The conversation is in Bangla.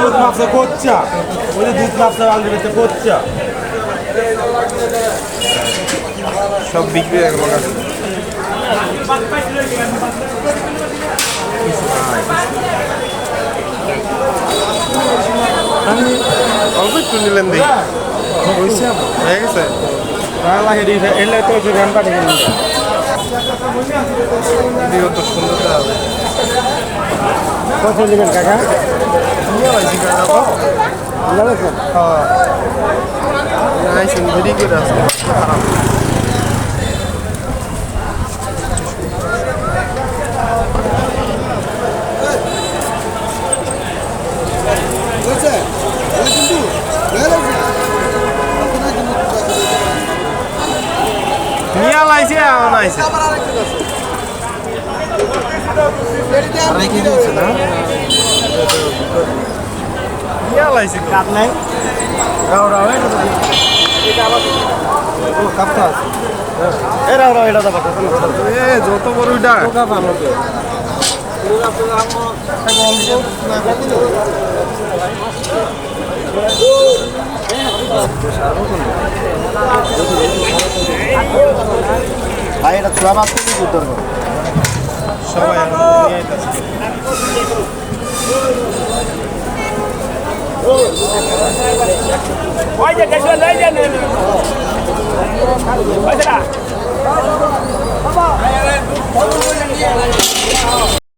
দুধ মাপসে কোচ্চা। ওই যে দুধ মাপসে আলু কোচ্চা। সব বিক্রি হয়ে গেল কাছে অল্প একটু নিলেন দেখি। হয়ে। গেছে? এলে তো তো সুন্দর কত নেবেন কাকা। নিয়ে পাইছি কাকা তো হ্যাঁ নাই সুন্দরই করে আছে খারাপ নিয়ে লাইছে এমন আইছে আড়াই কেজি না আছে এ যত বড় ওইটা ভাই এটা ছোড়া থেকে দুধ দরকার সবাই ওই যে গেছিল লই যান